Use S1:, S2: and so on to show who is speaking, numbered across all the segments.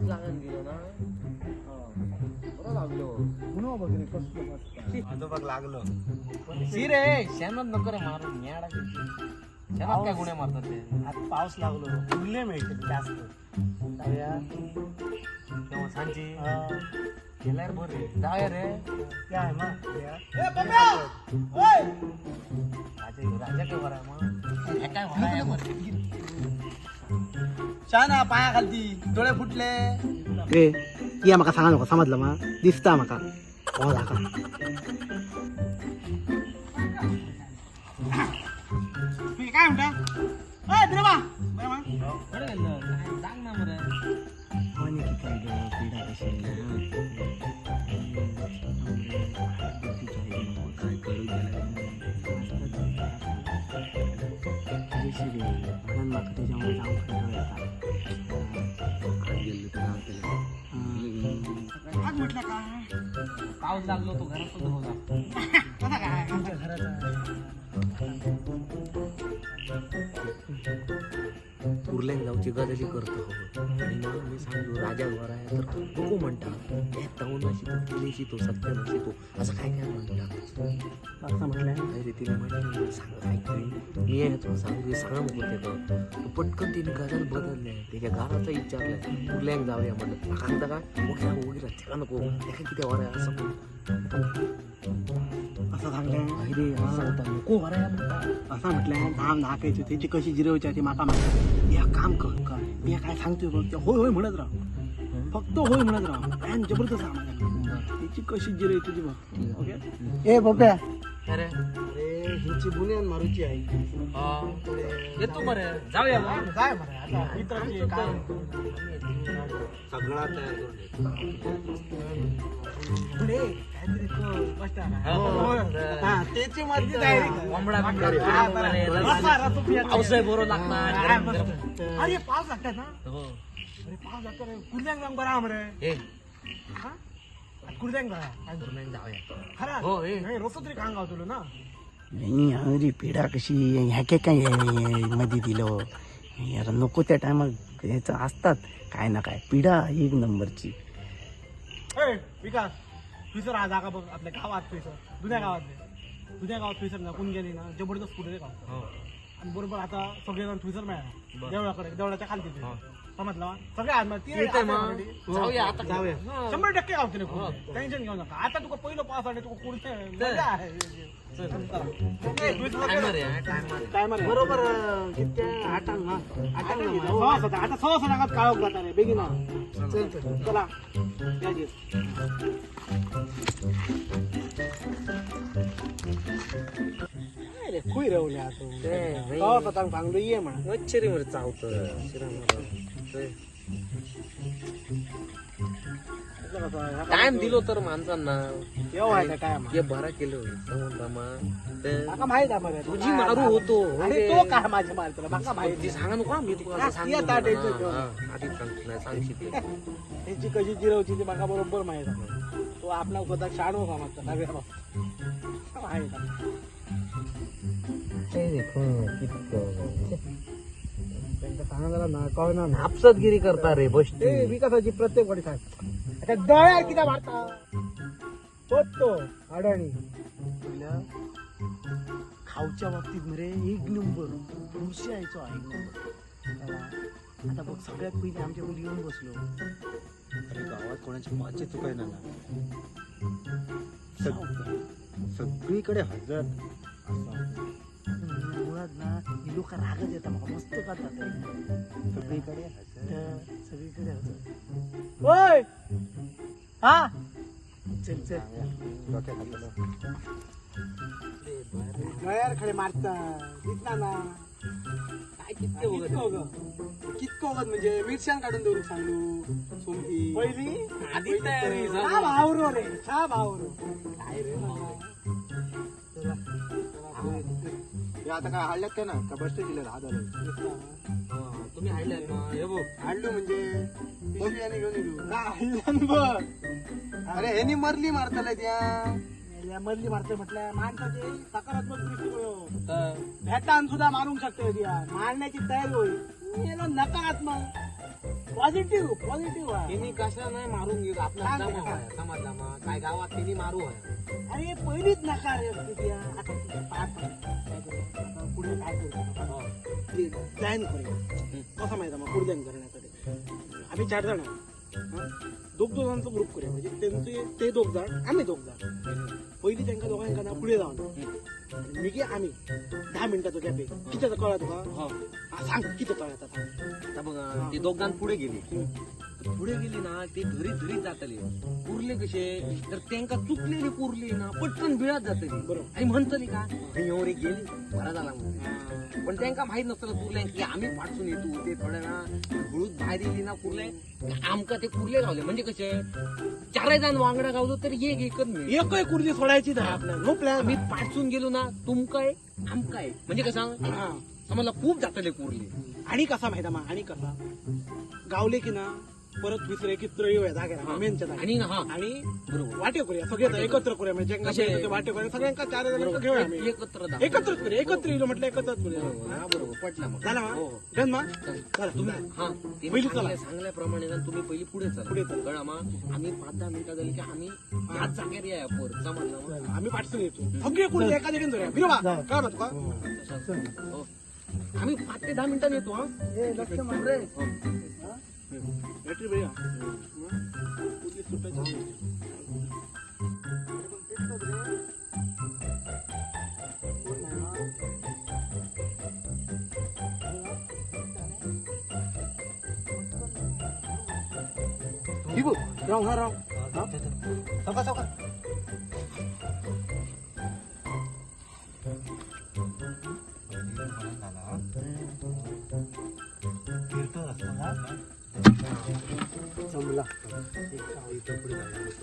S1: पाऊस लागत गेलो ना बरं लागलो
S2: पुन्हा बघ रे कसलं मस्त
S3: आता बघ लागलो
S1: शी रे शेणात नको रे मारून न्याडा शेणात काय गुन्हे मारतात ते
S2: आता पाऊस लागलो उरले मिळते जास्त
S1: तेव्हा सांची
S2: हा.
S1: गेलाय रे बरे जाऊया रे
S2: या आहे मग या.
S1: राजा काय बरं आहे मग काय बरं आहे बरं.
S2: शाना पाया खालती डोळे फुटले
S4: रे या म्हाका सांगा नको समजलं मा दिसता म्हाका हो दाखा
S2: तुम्ही काय म्हणता
S1: पाऊस लागलो तो घरात सुद्धा होता.
S2: कसा काय घराचा
S1: उरल्यान जाऊची गदली करतो. आणि राजा घर आहे तर नको म्हणता हे जाऊन अशी तो शितो सत्य नशी असं काय काय म्हणता?
S4: असं म्हटलं
S1: काही तिने म्हटलं सांग काय मी आहे तो सांगू सांगा मग ते. तो पटकन तिने गजल बदलले त्याच्या घराचं विचारलंय उरल्यान जाऊया म्हणलं. सांगता का? वगैरे वगैरे त्याला नको त्याला किती वर आहे असं म्हणतो.
S4: असं सांगलं.
S1: अरे असं सांगता नको वर आहे म्हणता
S4: असं म्हटलं. धाम धाकायची त्याची कशी जिरवायची आहे ती माका माहिती या काम कर मी काय सांगतोय बघ. ते होय होय म्हणत राह. फक्त होय म्हणत राह. प्लॅन जबरदस्त आहे माझ्या त्याची कशी जिरवायची तुझी बघ. ओके? ए बघ्या
S1: अरे.
S4: अरे हिची बुनियान मारूची आहे.
S1: येतो बरं. जाऊया मग.
S2: काय म्हणा आता मित्राची काय
S3: सगळा तयार करून
S2: पुढे काहीतरी कर, मस्त आहे. ना.
S1: हो, हो.
S2: हा, त्याची मर्जी direct.
S1: कोंबडा बिंबडा
S2: हा, बरं. रस्सा, रस्सा पियाचा.
S1: पाऊस आहे बरोबर लागणार
S2: हा,
S1: गरम
S2: मस्त.
S1: गरम.
S2: अरे पाऊस लागतात ना?
S1: हो.
S2: अरे पाऊस लागतो रे कुर्द्यांग जाऊन बरा मरे
S1: ए
S2: हा? कुर्द्यांग बरा
S1: जाऊया
S2: खरा.
S1: हो, ए.
S2: नाही रोजचं तरी कांग गावतो ना.
S4: अरे पिढा कशी ह्याके काय मध्ये दिलं? यार नको त्या टायमात ह्याचं असतात. काय ना काय. पिढा एक नंबरची.
S2: ए विकास फिसर हा जागा बघ. आपल्या गावात फिसर जुन्या गावातले जुन्या गावात फिसर ना कोण गेली ना जबरदस्त कुठे गाव
S1: हो.
S2: आणि बरोबर आता सगळेजण फिसर मिळाला. देवळाकडे देवळाच्या खालती ते.
S1: हो.
S2: समजला? सगळे
S1: मग.
S2: already.
S1: जाऊया आता.
S2: जाऊया.
S1: हो.
S2: शंभर टक्के गावते ना
S1: हो.
S2: टेन्शन घेऊ नका. आता तुका पहिलं पास आले तुका आहे. तू
S1: टायमर आहे.
S4: बरोबर किती आटांग हा
S2: आता किती? सहा सहा आता सहा सहा टाकात काळोख जाता रे बेगीन
S4: चल चल.
S2: चला या जी. काय रे? खुई रवले आता. सहा सहा सांगलो ये म्हणा.
S1: मच्छरी मध्ये चावत टाइम दिलो तर माणसांना.
S2: येऊ आहे काय मग?
S1: हे बरा केलं
S2: माहीत आहे
S1: तुझी मारू होतो.
S2: तो काय माझ्या मार तुला माका माहीत
S1: ती सांगा नको हा, मी तुला
S2: हा,
S1: सांगतो
S2: ती आता
S1: म्हणा.
S2: tension घेऊ
S1: हा, आधीच सांगतो नाही सांगशील.
S2: त्याची कशी जिरवची ती माका बरोबर माहीत आहे. तो आपला स्वतः शाणो का मागचा नव्या माहीत आहे. त्यांचं सांगायला ना कळणार ना
S1: करता रे बस
S2: ते विकासाची प्रत्येक गोष्ट सांग. आता डोळ्यावर किती मारता तोच तो अडाणी
S4: खाऊच्या बाबतीत मरे एक नंबर. खुशी यायचो एक नंबर. आता बघ सगळ्यात पहिले आमच्या मुली येऊन बसलो.
S3: अरे गावात कोणाची माझी चुकाय ना सगळीकडे हजर. असं.
S4: लोक रागच येतात मला मस्त करतात
S3: सगळीकडे?
S4: सगळीकडे.
S2: होय हा?
S4: चल चल.
S3: डोक्यात
S2: खडे मारता दिसला ना
S1: काय किती
S2: कितको ग म्हणजे? मिरच्यां काढून देऊ सांगू. पहिली?
S1: आधी तयारी
S2: रे काय रे
S3: हे आता काय हाडल्यात का ना का बस दिले दहा झाले
S1: हा, तुम्ही हायलाय ना? हे बघ.
S3: हाडलो म्हणजे पिशवी आणि घेऊन येऊ
S2: बघ?
S3: अरे ह्यानी मरली मारताला त्या.
S2: मधली मारते म्हटलं. माणसाचे सकारात्मक दृष्टी भेटान सुद्धा मारू शकते मारण्याची तयारी होईल. नकारात्मक.
S4: पॉझिटिव्ह पॉझिटिव्ह
S1: त्यांनी कशा नाही मारून गेलो आपला
S4: सांग
S1: जमा
S4: ना.
S1: व्हाया, काय गावात त्यांनी मारू व्हाया.
S4: अरे पहिलीच नकार आता तुझ्या पाच? आता पुढे काय करू? प्लॅन करूया. कसा माहिती मग? पुढे करण्यासाठी. आम्ही चार जण आहे. हं? दोग दोघांचा ग्रुप करूया. म्हणजे त्यांचे ते दोघ जण आम्ही दोघ जण. पहिली त्यांच्या दोघांका ना पुढे जाऊन. मी की आम्ही. दहा मिनिटाचं गॅप आहे. किती कळत तुका
S1: हो.
S4: सांग किती आता?
S1: आता बघा ते दोघांना पुढे गेली. पुढे गेली ना ते घरी घरी जातले. पुरले कसे तर त्यांका चुकलेली पुरली ना पटकन बिळात जातली.
S4: बरोबर.
S1: आणि म्हणतली का "ही एवढी गेली बरा झाला म्हणून. पण त्यांका माहीत नसतं पुरले की आम्ही पाठसून येतो. ते थोड्या ना हळूच बाहेर येली ना पुरले आमका ते पुरले गावले. म्हणजे कसे? चारही जण वांगडा गावलो तर एक एकच मिळेल.
S4: एकही कुर्दी सोडायची आपल्या नो प्लॅन
S1: आम्ही पाठसून गेलो ना तुमकाय आमकाय. म्हणजे कसं? समजला खूप जातले पुरले
S4: आणि कसा माहिती मा? आणि कसा? गावले की ना परत दुसरे की येऊया जागेला
S1: हा.
S4: मेनच्या
S1: आणि ना हा.
S4: आणि
S1: बरोबर.
S4: वाटे करूया सगळे एकत्र करूया म्हणजे ते वाटे करूया सगळ्यांका चार जणांका घेऊया आम्ही.
S1: एकत्र दाखव.
S4: एकत्रच करूया एकत्र येलो म्हटलं एकत्रच
S1: बरोबर.
S4: करूया
S1: हा, बरोबर. पटला मग.
S4: झाला
S1: हो,
S4: मा
S1: हो.
S4: डन मा
S1: चालेल.
S4: चला
S1: तुम्ही हा ते
S4: पहिली
S1: सांगल्या-
S4: चला.
S1: सांगल्याप्रमाणे ना तुम्ही पहिली पुढे चला.
S4: पुढे चला.
S1: कळा मग. आम्ही पाच दहा मिनिटं झाली की आम्ही याच जागेवर या पोर. मग?
S4: आम्ही पाठसून येतो. सगळे कुर्दी एका जागेन धरूया बिरोबा काय म्हणतो का?
S1: हो. आम्ही पाच ते दहा मिनिटांनी येतो हा. रे. हो.
S4: बॅटरी भैया कुर्दी सुटायची
S3: ठीक
S4: राव हा राव
S3: सका सका
S4: जमला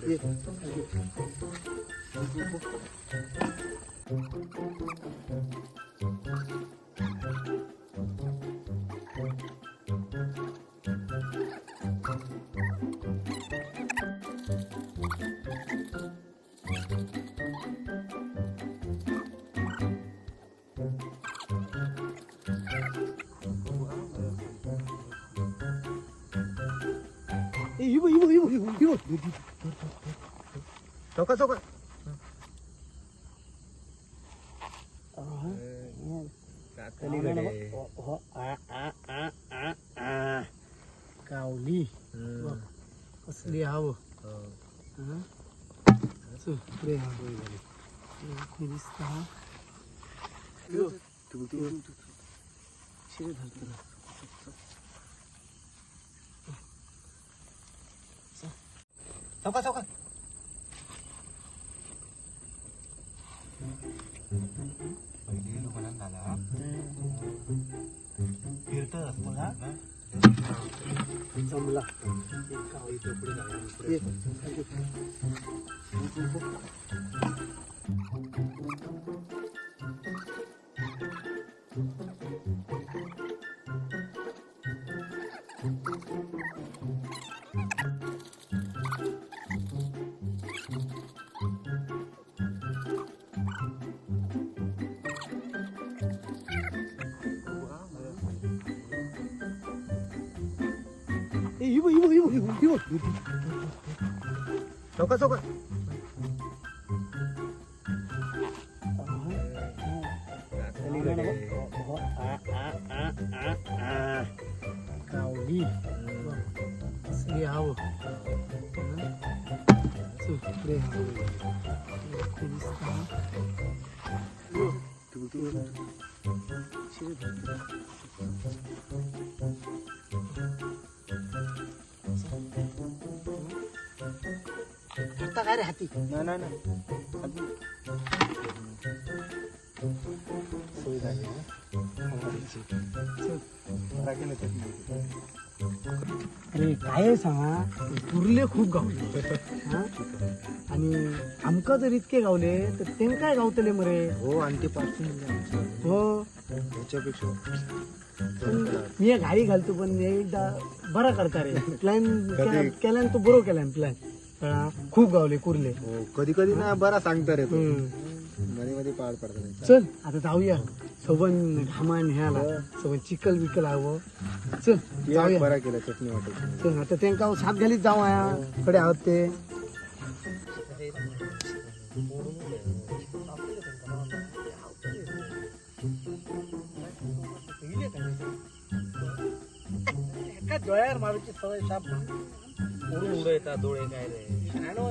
S4: ये. ए, इवो इवो इवो इवो इवो
S3: सका सका
S4: गावली कसली हाव पुढे दिसता शिरे घालतो
S3: सका सका पहिले लोकांना झाला फिरतच असतो ना
S4: जमला
S3: गाव इथं पुढे जाऊया
S4: ये. ए, इवो इवो इवो इवो इवो
S3: सका सका
S4: गावली कसली हाव पुढे दिसता शिरे घालतो आता काय रे हाती.
S3: सोय झाली ना केलं त्यांनी.
S4: अरे काय सांगा? पुरले खूप गावले. हा? आणि आमका जर इतके गावले तर ते काय गावतले मरे?
S3: हो आणि ते आमचं.
S4: हो.
S3: ह्याच्यापेक्षा
S4: पण मी एक गाडी घालतो पण एकदा बरा करता रे. प्लॅन केल्यान तो बरो केल्यान प्लॅन खूप गावले कुर्ले.
S3: हो कधी कधी ना बरा सांगता रे तो.
S4: हम्म.
S3: मध्ये मध्ये पाड पडतात
S4: चल आता जाऊया. सबन घामान ह्याला सबन चिकल बिकल हवं चल जाऊया.
S3: बरा केला चटणी वाटायची
S4: चल आता त्यांका सात घालीत जाऊ या कडे आहोत ते. डोळ्यावर मारूची सवय साप.
S1: उडयतात डोळे काय रे?
S4: शाणो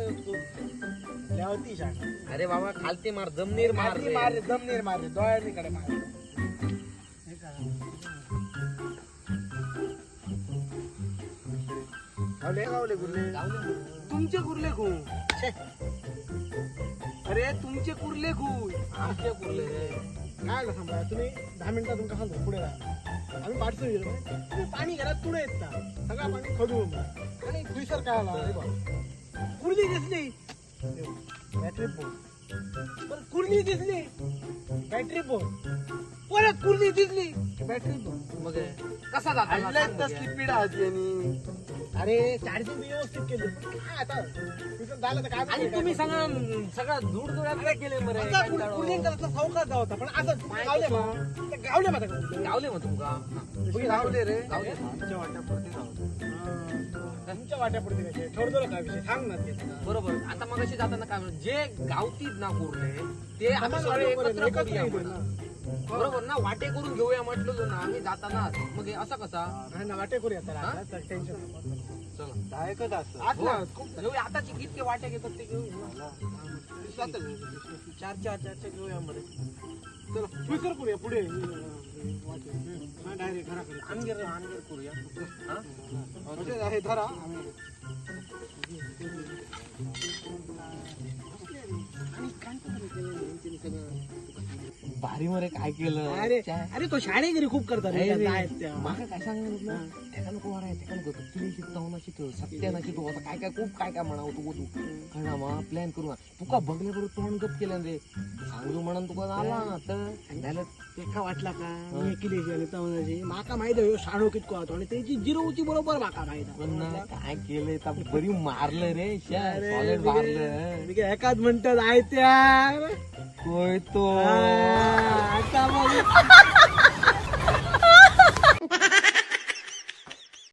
S4: लेवती शाण.
S1: अरे बाबा खालती मार जमनीर मार रे.
S4: मार जमनीर मार रे डोळ्यानी कडे मार.
S3: गावले गावले गुरले
S4: तुमचे कुर्ले खू छे. अरे तुमचे कुर्ले खू
S1: आमचे कुर्ले रे.
S2: काय झालं तुम्ही दहा मिनिटात तुमका सांगतो पुढे राहा. आम्ही पाठसून गेलो. तुम्ही पाणी घरात पुढे येत ना सगळं पाणी खजून आणि दुसर काय आला? अरे
S4: दिसली.
S2: बॅटरी फोन
S4: पण कुर्ली दिसली. बॅटरी फोन परत कुर्ली दिसली. बॅटरी फोन
S1: मग कसा जाता? ना सांग बघूया.
S3: पिढा होती आणि.
S2: अरे चार्जिंग व्यवस्थित केली. पण काय आता तुझं झालं तर काय
S1: आणि तुम्ही
S2: काय
S1: सगळं सगळं धूड धुळ्यात काय केले मरे
S2: आता कुर- कुर्लीन करायचा सावकाश जाऊ होता पण असं गावले मग ते गावले मग आता.
S1: गावले मग तुमका
S3: गावले रे.
S1: गावले.
S3: आमच्या वाट्यापुरते गावले
S2: तुमच्या वाट्यापुढे कसे? ठरतो काय विषय? सांग ना ते.
S1: बरोबर. आता मग जाताना काय म्हणू, जे गावतीत ना कुर्ले ते आम्ही सगळे
S2: एकत्र
S1: करूया. बरोबर ना? वाटे करून घेऊया म्हटलं ना आम्ही जाताना. मग हे असं कसा?
S2: हा वाटे करूया तर आता, तर टेन्शन.
S1: चला.
S3: दायकच असं.
S2: आज ना?
S1: घेऊया आताची कितके वाटे घेतात ते घेऊया चार चार चार चार घेऊया मध्ये
S2: चला दुसरं करूया पुढे.
S1: भारी मरे काय केलं?
S4: अरे अरे तो शाळेगिरी खूप करतात.
S1: माका काय ना त्याला नको माराय त्याला नको तुला शिकता ना शिकतो. आता काय काय खूप काय काय म्हणावं तू तू. मग प्लॅन करू तुका बघले बरोबर तोंड गप केलं रे? सांगू म्हणून तुका आला? ना तर
S4: तेका वाटला का? किलेची आणि तवनाची माका माहीत आहे ह्यो शाणो कितको होतो आणि त्याची जिरोची बरोबर माका माहीत आहे.
S1: पण ना काय केलंय? बरी मारलं रे.
S4: अरे,
S1: सॉलिड
S4: एकाच म्हणतात आहे त्या?
S1: कोय तो.
S4: आता मग